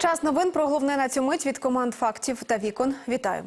Час новин про головне на цю мить від команд фактів та вікон. Вітаю.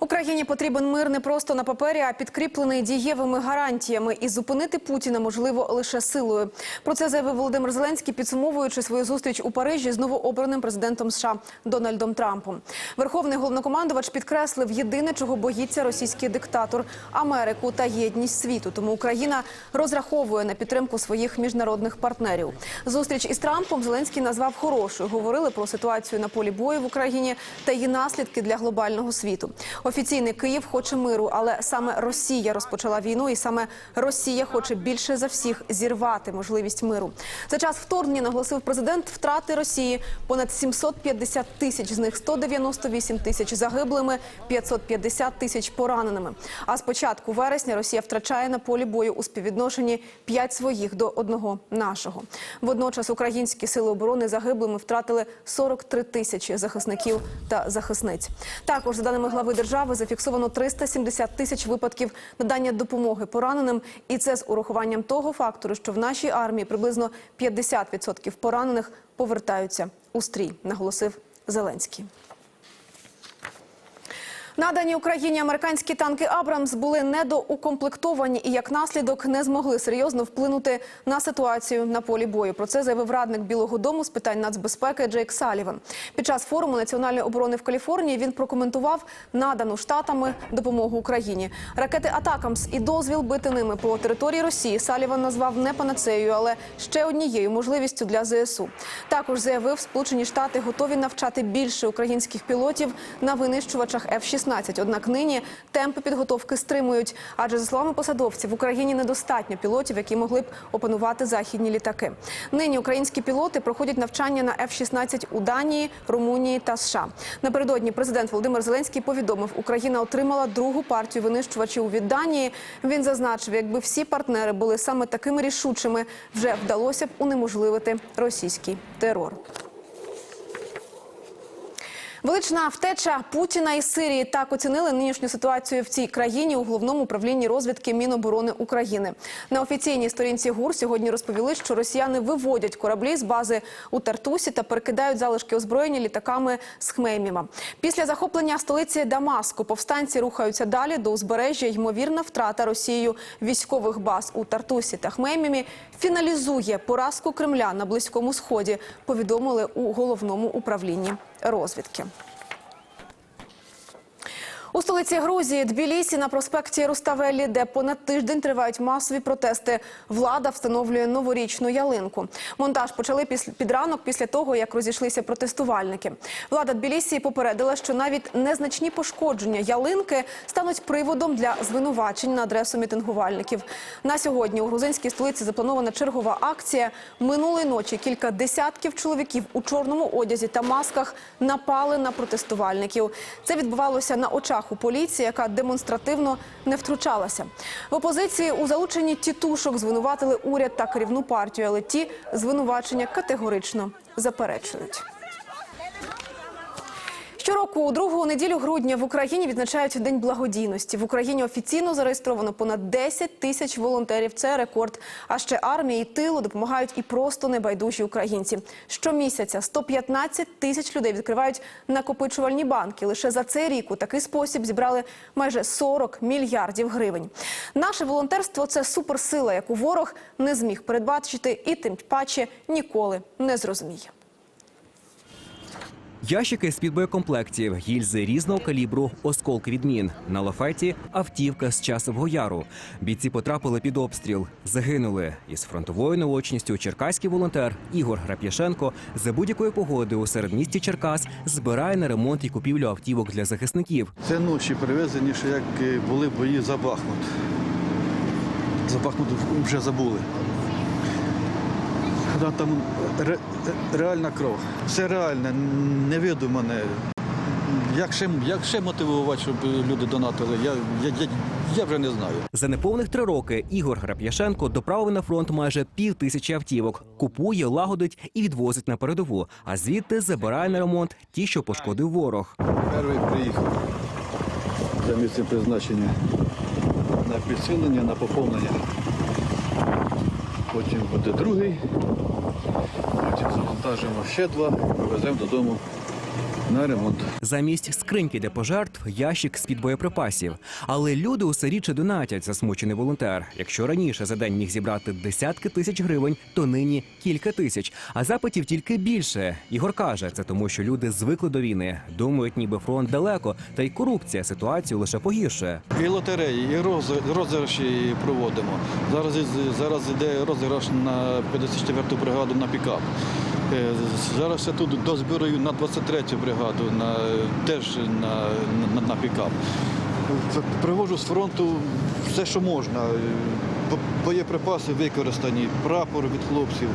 Україні потрібен мир не просто на папері, а підкріплений дієвими гарантіями. І зупинити Путіна можливо лише силою. Про це заявив Володимир Зеленський, підсумовуючи свою зустріч у Парижі з новообраним президентом США Дональдом Трампом. Верховний головнокомандувач підкреслив єдине, чого боїться російський диктатор Америку та єдність світу. Тому Україна розраховує на підтримку своїх міжнародних партнерів. Зустріч із Трампом Зеленський назвав хорошою. Говорили про ситуацію на полі бою в Україні та її наслідки для глобального світу. Офіційний Київ хоче миру, але саме Росія розпочала війну, і саме Росія хоче більше за всіх зірвати можливість миру. За час вторгнення наголосив президент втрати Росії понад 750 тисяч, з них 198 тисяч загиблими, 550 тисяч пораненими. А з початку вересня Росія втрачає на полі бою у співвідношенні 5 своїх до одного нашого. Водночас українські сили оборони загиблими втратили 43 тисячі захисників та захисниць. Також за даними глави держави зафіксовано 370 тисяч випадків надання допомоги пораненим, і це з урахуванням того фактору, що в нашій армії приблизно 50% поранених повертаються у стрій, наголосив Зеленський. Надані Україні американські танки Абрамс були недоукомплектовані і як наслідок не змогли серйозно вплинути на ситуацію на полі бою. Про це заявив радник Білого Дому з питань нацбезпеки Джейк Саліван. Під час форуму національної оборони в Каліфорнії він прокоментував надану штатами допомогу Україні. Ракети Атакамс і дозвіл бити ними по території Росії Саліван назвав не панацеєю, але ще однією можливістю для ЗСУ. Також заявив, Сполучені Штати готові навчати більше українських пілотів на винищувачах F-16. Однак нині темпи підготовки стримують. Адже за словами посадовців в Україні недостатньо пілотів, які могли б опанувати західні літаки. Нині українські пілоти проходять навчання на F-16 у Данії, Румунії та США. Напередодні президент Володимир Зеленський повідомив, Україна отримала другу партію винищувачів від Данії. Він зазначив, якби всі партнери були саме такими рішучими, вже вдалося б унеможливити російський терор. Велична втеча Путіна із Сирії так оцінили нинішню ситуацію в цій країні у головному управлінні розвідки Міноборони України. На офіційній сторінці ГУР сьогодні розповіли, що росіяни виводять кораблі з бази у Тартусі та перекидають залишки озброєння літаками з Хмейміма. Після захоплення столиці Дамаску повстанці рухаються далі до узбережжя. Ймовірна втрата Росією військових баз у Тартусі та Хмеймімі фіналізує поразку Кремля на близькому сході. Повідомили у головному управлінні розвідки. У столиці Грузії Тбілісі на проспекті Руставелі, де понад тиждень тривають масові протести, влада встановлює новорічну ялинку. Монтаж почали під ранок після того, як розійшлися протестувальники. Влада Тбілісі попередила, що навіть незначні пошкодження ялинки стануть приводом для звинувачень на адресу мітингувальників. На сьогодні у грузинській столиці запланована чергова акція. Минулої ночі кілька десятків чоловіків у чорному одязі та масках напали на протестувальників. Це відбувалося на очах у поліції, яка демонстративно не втручалася. В опозиції у залученні тітушок звинуватили уряд та керівну партію, але ті звинувачення категорично заперечують. Щороку у другу неділю грудня в Україні відзначають День благодійності. В Україні офіційно зареєстровано понад 10 тисяч волонтерів. Це рекорд. А ще армії і тилу допомагають і просто небайдужі українці. Щомісяця 115 тисяч людей відкривають накопичувальні банки. Лише за цей рік у такий спосіб зібрали майже 40 мільярдів гривень. Наше волонтерство це суперсила, яку ворог не зміг передбачити і тим паче ніколи не зрозуміє. Ящики з-під боєкомплектів, гільзи різного калібру, осколки від мін. На лафеті автівка з часового яру. Бійці потрапили під обстріл, загинули. Із фронтовою наочністю черкаський волонтер Ігор Грап'яшенко за будь-якої погоди у середмісті Черкас збирає на ремонт і купівлю автівок для захисників. Це ночі привезені, що як е, були бої за Бахмут. За Бахмут вже забули. Да, Там ре- реальна кров. Все реальне, невидумане. Як ще, як ще мотивувати, щоб люди донатили, я, я, я, я вже не знаю. За неповних три роки Ігор Грап'яшенко доправив на фронт майже пів тисячі автівок, купує, лагодить і відвозить на передову. А звідти забирає на ремонт ті, що пошкодив ворог. Перший приїхав за місцем призначення на підсилення, на поповнення. Потім буде другий, потім Завантажимо ще два, повеземо додому на ремонт. Замість скриньки для пожертв ящик з під боєприпасів. Але люди усе рідше донатять, засмучений волонтер. Якщо раніше за день міг зібрати десятки тисяч гривень, то нині кілька тисяч. А запитів тільки більше. Ігор каже, це тому, що люди звикли до війни, думають, ніби фронт далеко, та й корупція ситуацію лише погіршує. І лотереї, і роз- розіграші проводимо. Зараз, із- зараз іде розіграш на 54-ту бригаду на пікап. Е, Зараз я тут дозбираю на 23-ю бригаду, на, теж на, на, на пікап. Привожу з фронту все, що можна. Боєприпаси використані, прапор від хлопців.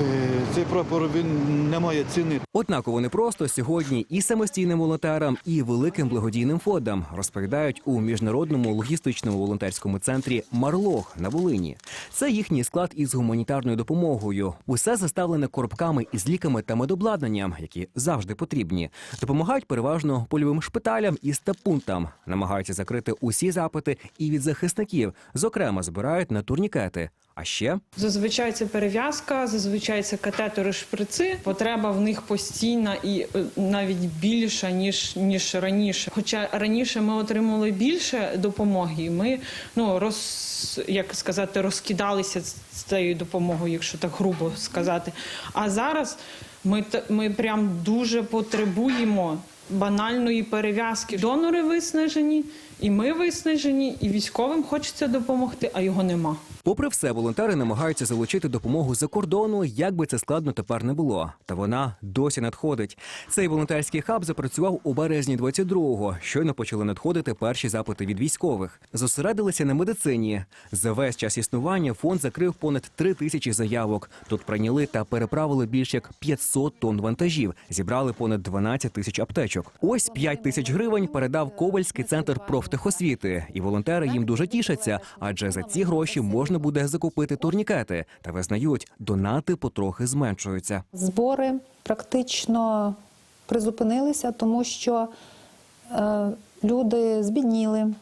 Е, Цей прапор він не має ціни. Однаково непросто сьогодні і самостійним волонтерам, і великим благодійним фондам розповідають у міжнародному логістичному волонтерському центрі Марлох на Волині. Це їхній склад із гуманітарною допомогою. Усе заставлене коробками із ліками та медобладнанням, які завжди потрібні. Допомагають переважно польовим шпиталям і стаб-пунктам. Намагаються закрити усі запити і від захисників. Зокрема, збирають на турнікети. А ще Зазвичай це перев'язка, зазвичай це катетери шприци. Потреба в них постійна і е, навіть більша ніж ніж раніше. Хоча раніше ми отримали більше допомоги, ми ну роз як сказати, розкидалися з цією допомогою, якщо так грубо сказати. А зараз ми ми прям дуже потребуємо банальної перев'язки. Донори виснажені, і ми виснажені, і військовим хочеться допомогти, а його нема. Попри все, волонтери намагаються залучити допомогу за кордону, як би це складно тепер не було. Та вона досі надходить. Цей волонтерський хаб запрацював у березні 22-го. Щойно почали надходити перші запити від військових. Зосередилися на медицині. За весь час існування фонд закрив понад три тисячі заявок. Тут прийняли та переправили більш як 500 тонн вантажів. Зібрали понад 12 тисяч аптечок. Ось 5 тисяч гривень передав Ковальський центр профтехосвіти. І волонтери їм дуже тішаться, адже за ці гроші можна буде закупити турнікети. Та визнають, донати потрохи зменшуються. Збори практично призупинилися, тому що е, люди збідніли,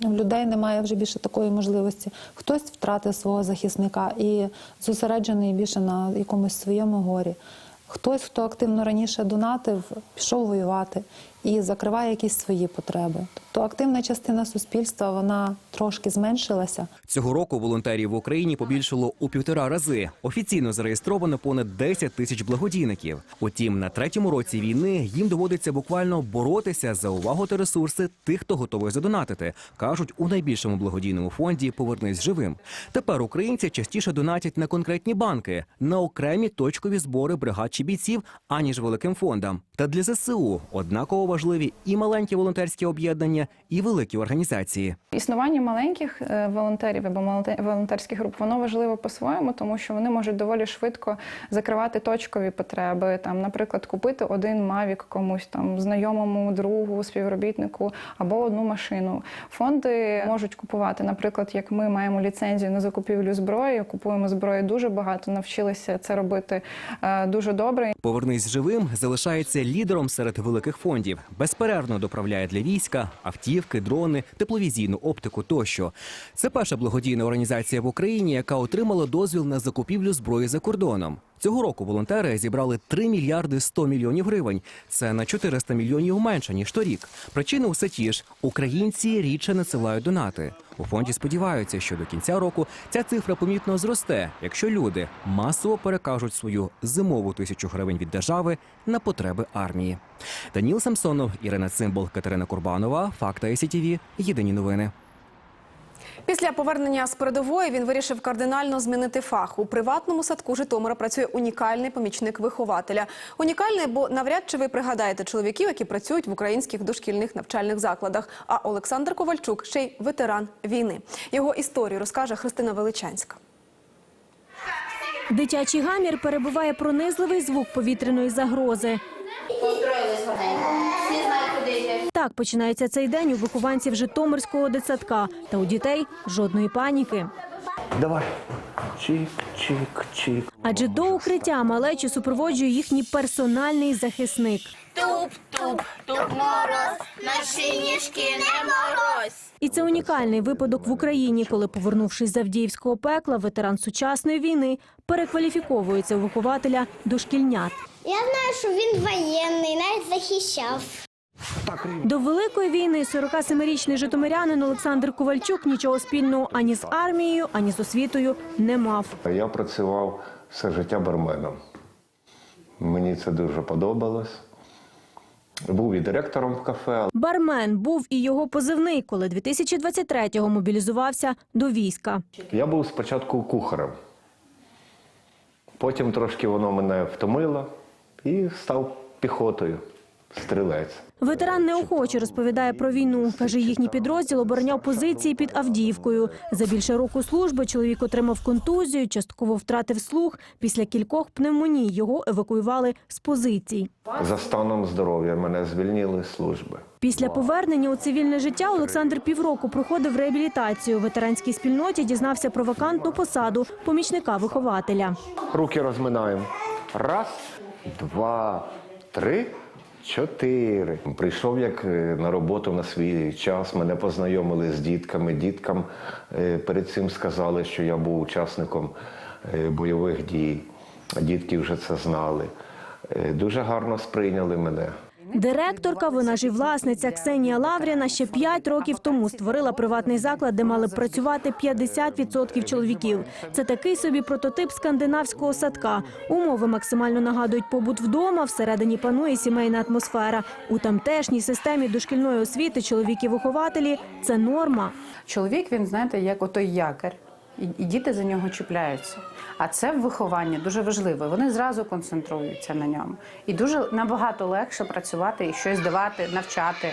в людей немає вже більше такої можливості. Хтось втратив свого захисника і зосереджений більше на якомусь своєму горі. Хтось, хто активно раніше донатив, пішов воювати і закриває якісь свої потреби. Тобто активна частина суспільства вона трошки зменшилася. Цього року волонтерів в Україні побільшало у півтора рази. Офіційно зареєстровано понад 10 тисяч благодійників. Утім, на третьому році війни їм доводиться буквально боротися за увагу та ресурси тих, хто готовий задонатити. кажуть у найбільшому благодійному фонді Повернись живим. Тепер українці частіше донатять на конкретні банки, на окремі точкові збори бригад чи бійців, аніж великим фондам. Та для ЗСУ однаково важливі і маленькі волонтерські об'єднання, і великі організації. Існування маленьких е, волонтерів або волонте- волонтерських груп воно важливо по-своєму, тому що вони можуть доволі швидко закривати точкові потреби. Там, наприклад, купити один мавік комусь там знайомому другу, співробітнику або одну машину. Фонди можуть купувати. Наприклад, як ми маємо ліцензію на закупівлю зброї, купуємо зброї дуже багато, навчилися це робити е, дуже добре. Повернись живим залишається лідером серед великих фондів. Безперервно доправляє для війська автівки, дрони, тепловізійну оптику тощо. Це перша благодійна організація в Україні, яка отримала дозвіл на закупівлю зброї за кордоном. Цього року волонтери зібрали 3 мільярди 100 мільйонів гривень. Це на 400 мільйонів менше ніж торік. Причини усе ті ж: українці рідше надсилають донати. У фонді сподіваються, що до кінця року ця цифра помітно зросте, якщо люди масово перекажуть свою зимову тисячу гривень від держави на потреби армії. Даніл Самсонов, Ірина Цимбал, Катерина Курбанова. Факта СІТІВІ. Єдині новини. Після повернення з передової він вирішив кардинально змінити фах. У приватному садку Житомира працює унікальний помічник вихователя. Унікальний, бо навряд чи ви пригадаєте чоловіків, які працюють в українських дошкільних навчальних закладах. А Олександр Ковальчук ще й ветеран війни. Його історію розкаже Христина Величанська. Дитячий гамір перебуває пронизливий звук повітряної загрози. Построїлись гарненько. Так починається цей день у вихованців Житомирського дитсадка. Та у дітей жодної паніки. Давай. Чик, чик, чик. Адже до укриття малечі супроводжує їхній персональний захисник. Туп-туп, туп мороз, наші ніжки не мороз. І це унікальний випадок в Україні, коли, повернувшись з Авдіївського пекла, ветеран сучасної війни перекваліфіковується у вихователя дошкільнят. Я знаю, що він воєнний, навіть захищав. До великої війни 47-річний житомирянин Олександр Ковальчук нічого спільного ані з армією, ані з освітою не мав. Я працював все життя барменом. Мені це дуже подобалось. Був і директором в кафе, Бармен був і його позивний, коли 2023-го мобілізувався до війська. Я був спочатку кухарем. Потім трошки воно мене втомило і став піхотою, стрілець. Ветеран неохоче розповідає про війну. Каже, їхній підрозділ обороняв позиції під Авдіївкою. За більше року служби чоловік отримав контузію, частково втратив слух. Після кількох пневмоній його евакуювали з позицій. За станом здоров'я мене звільнили з служби. Після повернення у цивільне життя Олександр півроку проходив реабілітацію. Ветеранській спільноті дізнався про вакантну посаду помічника вихователя. Руки розминаємо. Раз, два, три, чотири. Прийшов як е, на роботу на свій час. Мене познайомили з дітками. Діткам е, перед цим сказали, що я був учасником е, бойових дій. Дітки вже це знали. Дуже гарно сприйняли мене. Директорка, вона ж і власниця Ксенія Лавріна ще 5 років тому створила приватний заклад, де мали б працювати 50% чоловіків. Це такий собі прототип скандинавського садка. Умови максимально нагадують побут вдома. Всередині панує сімейна атмосфера. У тамтешній системі дошкільної освіти чоловіки-вихователі це норма. Чоловік, він, знаєте, як отой якір, і, діти за нього чіпляються. А це в вихованні дуже важливо. Вони зразу концентруються на ньому. І дуже набагато легше працювати і щось давати, навчати,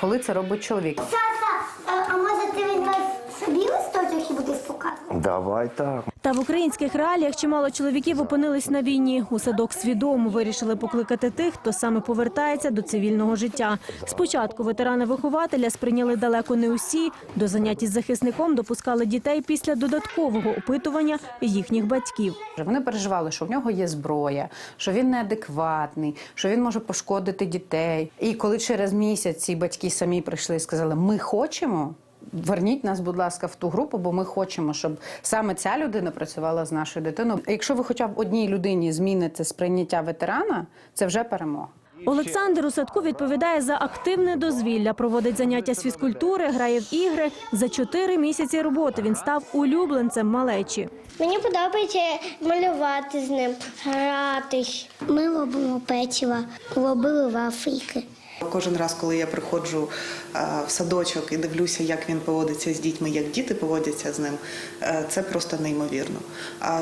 коли це робить чоловік. Саса, а може ти візьмеш собі листочок і будеш показувати? Давай так. Та в українських реаліях чимало чоловіків опинились на війні. У садок свідомо вирішили покликати тих, хто саме повертається до цивільного життя. Спочатку ветерани-вихователя сприйняли далеко не усі. До занять із захисником допускали дітей після додаткового опитування їхніх батьків. Вони переживали, що в нього є зброя, що він неадекватний, що він може пошкодити дітей. І коли через місяць ці батьки самі прийшли і сказали, ми хочемо. Верніть нас, будь ласка, в ту групу, бо ми хочемо, щоб саме ця людина працювала з нашою дитиною. Якщо ви хоча б одній людині зміните сприйняття ветерана, це вже перемога. Олександр у садку відповідає за активне дозвілля, проводить заняття з фізкультури, грає в ігри. За чотири місяці роботи він став улюбленцем малечі. Мені подобається малювати з ним, гратись. Ми робимо печиво, робили вафельки. Кожен раз, коли я приходжу е, в садочок і дивлюся, як він поводиться з дітьми, як діти поводяться з ним, е, це просто неймовірно.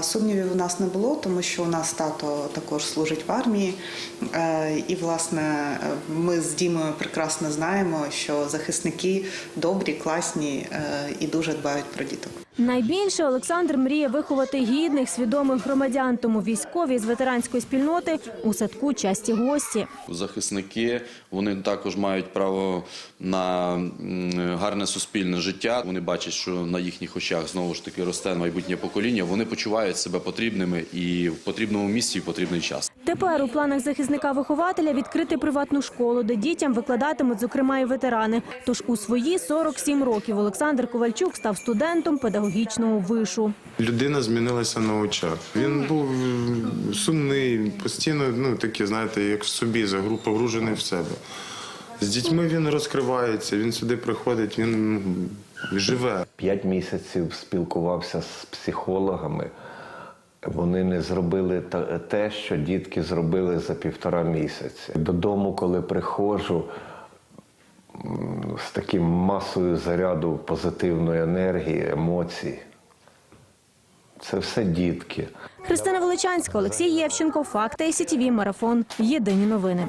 Сумнівів у нас не було, тому що у нас тато також служить в армії, Е, і власне ми з Дімою прекрасно знаємо, що захисники добрі, класні і дуже дбають про діток. Найбільше Олександр мріє виховати гідних, свідомих громадян. Тому військові з ветеранської спільноти у садку часті гості. Захисники вони також мають право на гарне суспільне життя. Вони бачать, що на їхніх очах знову ж таки росте майбутнє покоління. Вони почувають себе потрібними і в потрібному місці і в потрібний час. Тепер у планах захисника-вихователя відкрити приватну школу, де дітям викладатимуть, зокрема, і ветерани. Тож у свої 47 років Олександр Ковальчук став студентом педагогічного вишу. Людина змінилася на очах. Він був сумний, постійно, ну таке, знаєте, як в собі загру- погружений в себе. З дітьми він розкривається, він сюди приходить, він ну, живе. П'ять місяців спілкувався з психологами. Вони не зробили те, що дітки зробили за півтора місяці. Додому, коли приходжу з таким масою заряду позитивної енергії, емоцій. Це все дітки. Христина Величанська, Олексій Євченко, Факти СІТІВІ, Марафон. Єдині новини.